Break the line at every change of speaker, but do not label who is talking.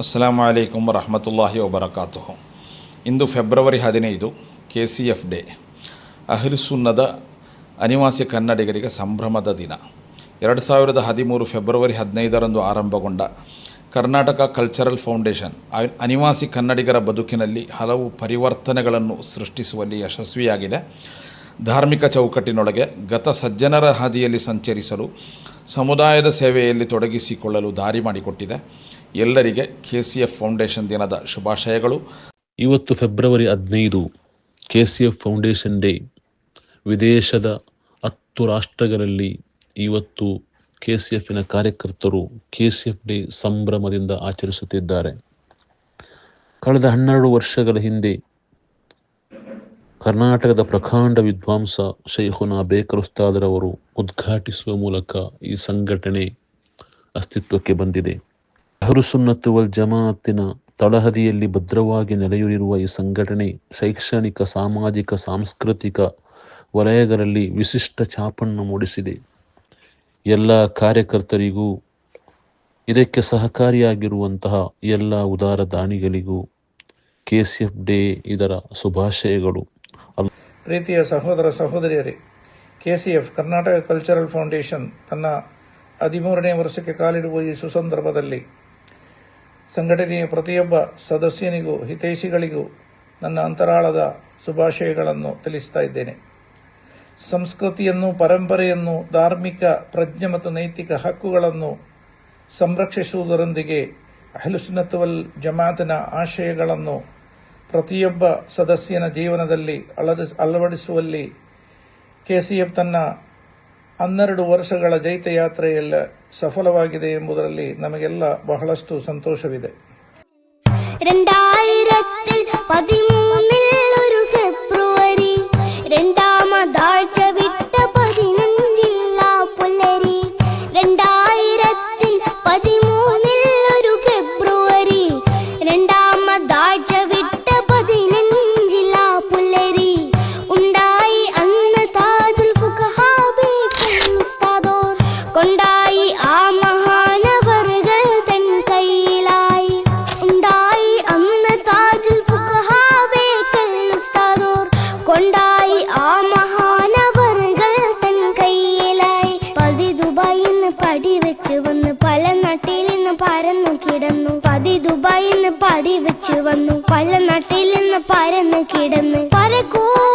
ಅಸ್ಸಲಾಮು ಅಲೈಕುಮ್ ರಹಮತುಲ್ಲಾಹಿ ವಬರಕಾತು ಇಂದು ಫೆಬ್ರವರಿ ಹದಿನೈದು ಕೆ ಸಿ ಎಫ್ ಡೇ ಅಹಿಲ್ಸುನ್ನದ ಅನಿವಾಸಿ ಕನ್ನಡಿಗರಿಗೆ ಸಂಭ್ರಮದ ದಿನ. ಎರಡು ಸಾವಿರದ ಹದಿಮೂರು ಫೆಬ್ರವರಿ ಹದಿನೈದರಂದು ಆರಂಭಗೊಂಡ ಕರ್ನಾಟಕ ಕಲ್ಚರಲ್ ಫೌಂಡೇಶನ್ ಅನಿವಾಸಿ ಕನ್ನಡಿಗರ ಬದುಕಿನಲ್ಲಿ ಹಲವು ಪರಿವರ್ತನೆಗಳನ್ನು ಸೃಷ್ಟಿಸುವಲ್ಲಿ ಯಶಸ್ವಿಯಾಗಿದೆ. ಧಾರ್ಮಿಕ ಚೌಕಟ್ಟಿನೊಳಗೆ ಗತ ಸಜ್ಜನರ ಹಾದಿಯಲ್ಲಿ ಸಂಚರಿಸಲು ಸಮುದಾಯದ ಸೇವೆಯಲ್ಲಿ ತೊಡಗಿಸಿಕೊಳ್ಳಲು ದಾರಿ ಮಾಡಿಕೊಟ್ಟಿದೆ. ಎಲ್ಲರಿಗೆ ಕೆ ಫೌಂಡೇಶನ್ ದಿನದ ಶುಭಾಶಯಗಳು.
ಇವತ್ತು ಫೆಬ್ರವರಿ ಹದಿನೈದು ಕೆ ಫೌಂಡೇಶನ್ ಡೇ ವಿದೇಶದ ಹತ್ತು ರಾಷ್ಟ್ರಗಳಲ್ಲಿ ಇವತ್ತು ಕೆ ಸಿ ಎಫಿನ ಕಾರ್ಯಕರ್ತರು ಕೆ ಸಿ ಎಫ್ ಡೇ ಸಂಭ್ರಮದಿಂದ ಆಚರಿಸುತ್ತಿದ್ದಾರೆ. ಕಳೆದ ಹನ್ನೆರಡು ವರ್ಷಗಳ ಹಿಂದೆ ಕರ್ನಾಟಕದ ಪ್ರಕಾಂಡ ವಿದ್ವಾಂಸ ಶೈಖುನಾ ಬೇಕರುಸ್ತಾದರವರು ಉದ್ಘಾಟಿಸುವ ಮೂಲಕ ಈ ಸಂಘಟನೆ ಅಸ್ತಿತ್ವಕ್ಕೆ ಬಂದಿದೆ. ಅಹರುಸುನ್ನತ್ತು ವಲ್ ಜಮಾಅತ್ತಿನ ತಳಹದಿಯಲ್ಲಿ ಭದ್ರವಾಗಿ ನೆಲೆಯೂರಿರುವ ಈ ಸಂಘಟನೆ ಶೈಕ್ಷಣಿಕ, ಸಾಮಾಜಿಕ, ಸಾಂಸ್ಕೃತಿಕ ವಲಯಗಳಲ್ಲಿ ವಿಶಿಷ್ಟ ಛಾಪನ್ನು ಮೂಡಿಸಿದೆ. ಎಲ್ಲ ಕಾರ್ಯಕರ್ತರಿಗೂ ಇದಕ್ಕೆ ಸಹಕಾರಿಯಾಗಿರುವಂತಹ ಎಲ್ಲ ಉದಾರ ದಾನಿಗಳಿಗೂ ಕೆ ಸಿ ಎಫ್ ಡೇ ಇದರ ಶುಭಾಶಯಗಳು.
ಪ್ರೀತಿಯ ಸಹೋದರ ಸಹೋದರಿಯರೇ K C F Karnataka cultural foundation ತನ್ನ ಹದಿಮೂರನೇ ವರ್ಷಕ್ಕೆ ಕಾಲಿಡುವ ಈ ಸುಸಂದರ್ಭದಲ್ಲಿ ಸಂಘಟನೆಯ ಪ್ರತಿಯೊಬ್ಬ ಸದಸ್ಯನಿಗೂ, ಹಿತೈಷಿಗಳಿಗೂ ನನ್ನ ಅಂತರಾಳದ ಶುಭಾಶಯಗಳನ್ನು ತಿಳಿಸ್ತಾ ಇದ್ದೇನೆ. ಸಂಸ್ಕೃತಿಯನ್ನು, ಪರಂಪರೆಯನ್ನು, ಧಾರ್ಮಿಕ, ಪ್ರಜ್ಞೆ ಮತ್ತು ನೈತಿಕ ಹಕ್ಕುಗಳನ್ನು ಸಂರಕ್ಷಿಸುವುದರೊಂದಿಗೆ ಅಹಲುಸ್ನತ್ವಲ್ ಜಮಾತಿನ ಆಶಯಗಳನ್ನು ಪ್ರತಿಯೊಬ್ಬ ಸದಸ್ಯನ ಜೀವನದಲ್ಲಿ ಅಳವಡಿಸ್ ಅಳವಡಿಸುವಲ್ಲಿ ಕೆಸಿಎಫ್ ತನ್ನ ಹನ್ನೆರಡು ವರ್ಷಗಳ ಜೈತಯಾತ್ರೆಯಲ್ಲ ಸಫಲವಾಗಿದೆ ಎಂಬುದರಲ್ಲಿ ನಮಗೆಲ್ಲ ಬಹಳಷ್ಟು ಸಂತೋಷವಿದೆ.
ദുബായിന്ന് പടി വെച്ച് വന്നു. പല നാട്ടിൽ നിന്ന് പരന്ന് കിടന്ന്. നാ